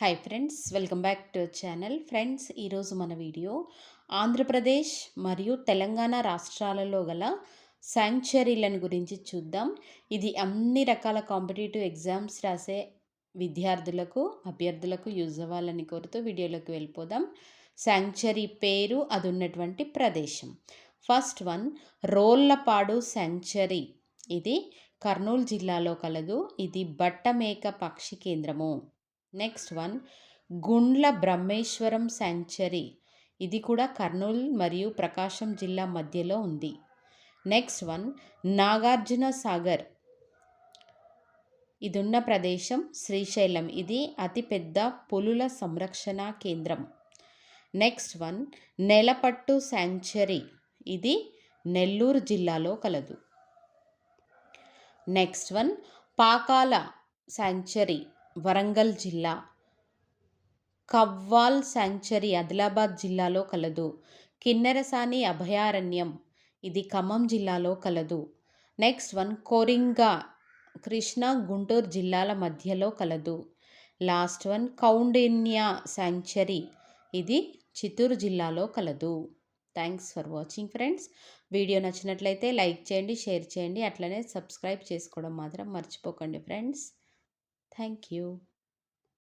Hi friends welcome back to channel friends ఈరోజు మన video Andhra Pradesh మరియు తెలంగాణ రాష్ట్రాలలో గల శాంక్చరీలను గురించి చూద్దాం. ఇది అన్ని రకాల కాంపిటేటివ్ ఎగ్జామ్స్ రాసే విద్యార్థులకు అభ్యర్థులకు యూజ్ అవ్వాలని కోరుతూ వీడియోలోకి వెళ్ళిపోదాం. శాంక్చరీ పేరు అది ఉన్నటువంటి ప్రదేశం. ఫస్ట్ వన్ రోళ్ళపాడు శాంక్చరీ ఇది కర్నూలు జిల్లాలో కలదు. ఇది బట్టమేక పక్షి కేంద్రము. Next one Gundla Brahmeswaram sanctuary. ఇది కూడా కర్నూలు మరియు ప్రకాశం జిల్లా మధ్యలో ఉంది. Next one Nagarjuna Sagar. ఇదున్న ప్రదేశం శ్రీశైలం. ఇది అతిపెద్ద పులుల సంరక్షణ కేంద్రం. Next one Nelapattu sanctuary. ఇది నెల్లూరు జిల్లాలో కలదు. Next one Pakala sanctuary. Warangal జిల్లా. కవ్వాల్ శాంక్చరీ ఆదిలాబాద్ జిల్లాలో కలదు. కిన్నెరసాని అభయారణ్యం ఇది ఖమ్మం జిల్లాలో కలదు. నెక్స్ట్ వన్ కోరింగా కృష్ణా గుంటూరు జిల్లాల మధ్యలో కలదు. లాస్ట్ వన్ కౌండిన్య శాంక్చరీ ఇది చిత్తూరు జిల్లాలో కలదు. Thanks for watching friends. Video నచ్చినట్లయితే లైక్ చేయండి షేర్ చేయండి. అట్లనే సబ్స్క్రైబ్ చేసుకోవడం మాత్రం మర్చిపోకండి ఫ్రెండ్స్. Thank you.